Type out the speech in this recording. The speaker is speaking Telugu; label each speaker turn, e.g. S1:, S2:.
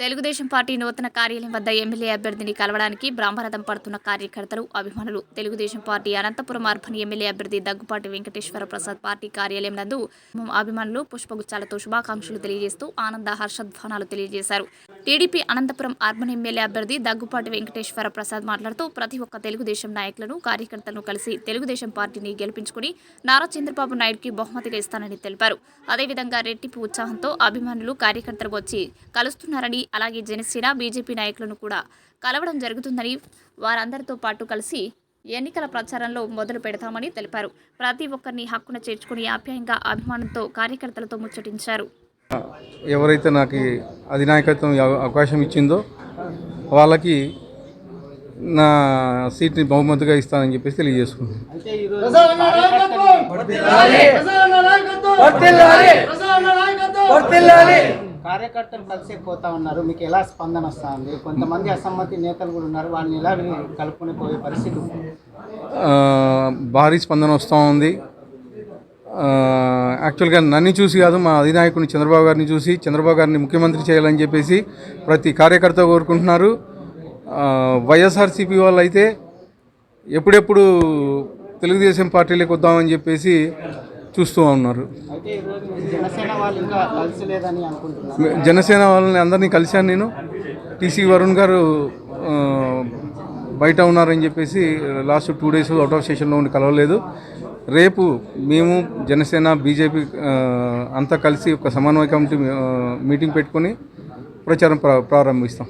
S1: తెలుగుదేశం పార్టీ నూతన కార్యాలయం వద్ద ఎమ్మెల్యే అభ్యర్థిని కలవడానికి బ్రాహ్మరథం పడుతున్న కార్యకర్తలు అభిమానులు. Telugu Desam party Anantapur urban MLA అభ్యర్థి దగ్గుపాటి వెంకటేశ్వర ప్రసాద్ పార్టీ కార్యాలయం నందు అభిమానులు పుష్పగుచ్చాలతో శుభాకాంక్షలు తెలియజేస్తూ ఆనంద హర్షధ్వానాలు తెలియజేశారు. టీడీపీ అనంతపురం అర్బన్ ఎమ్మెల్యే అభ్యర్థి దగ్గుపాటి వెంకటేశ్వర ప్రసాద్ మాట్లాడుతూ ప్రతి ఒక్క తెలుగుదేశం నాయకులను కార్యకర్తలను కలిసి తెలుగుదేశం పార్టీని గెలిపించుకుని నారా చంద్రబాబు నాయుడుకి బహుమతిగా ఇస్తానని తెలిపారు. అదేవిధంగా రెట్టింపు ఉత్సాహంతో అభిమానులు కార్యకర్తలు వచ్చి కలుస్తున్నారని అలాగే జనసేన బీజేపీ నాయకులను కూడా కలవడం జరుగుతుందని వారందరితో పాటు కలిసి ఎన్నికల ప్రచారంలో మొదలు పెడతామని తెలిపారు. ప్రతి ఒక్కరిని హక్కున చేర్చుకుని ఆప్యాయంగా అభిమానంతో కార్యకర్తలతో ముచ్చటించారు.
S2: ఎవరైతే నాకు అధినాయకత్వం అవకాశం ఇచ్చిందో వాళ్ళకి నా సీట్ని బహుమతిగా ఇస్తానని చెప్పేసి తెలియజేసుకున్నాను
S3: కార్యకర్తలు కలిసే పోతా ఉన్నారు. మీకు ఎలా స్పందన వస్తుంది? కొంతమంది అసమ్మతి నేతలు కూడా ఉన్నారు. వాళ్ళని ఎలా కలుపుకొని పోయే పరిస్థితి
S2: భారీ స్పందన వస్తూ ఉంది. యాక్చువల్గా నన్ను చూసి కాదు మా అధినాయకుని చంద్రబాబు గారిని చూసి చంద్రబాబు గారిని ముఖ్యమంత్రి చేయాలని చెప్పేసి ప్రతి కార్యకర్త కోరుకుంటున్నారు. వైఎస్ఆర్సీపీ వాళ్ళు అయితే ఎప్పుడెప్పుడు తెలుగుదేశం పార్టీలోకి వద్దామని చెప్పేసి చూస్తూ ఉన్నారు.
S3: జనసేన
S2: వాళ్ళని అందరినీ కలిశాను నేను. టీసీ వరుణ్ గారు బయట ఉన్నారని చెప్పేసి last two days out of స్టేషన్లో ఉండి కలవలేదు. రేపు మేము జనసేన బీజేపీ అంతా కలిసి ఒక సమన్వయ కమిటీ మీటింగ్ పెట్టుకొని ప్రచారం ప్రారంభిస్తాం.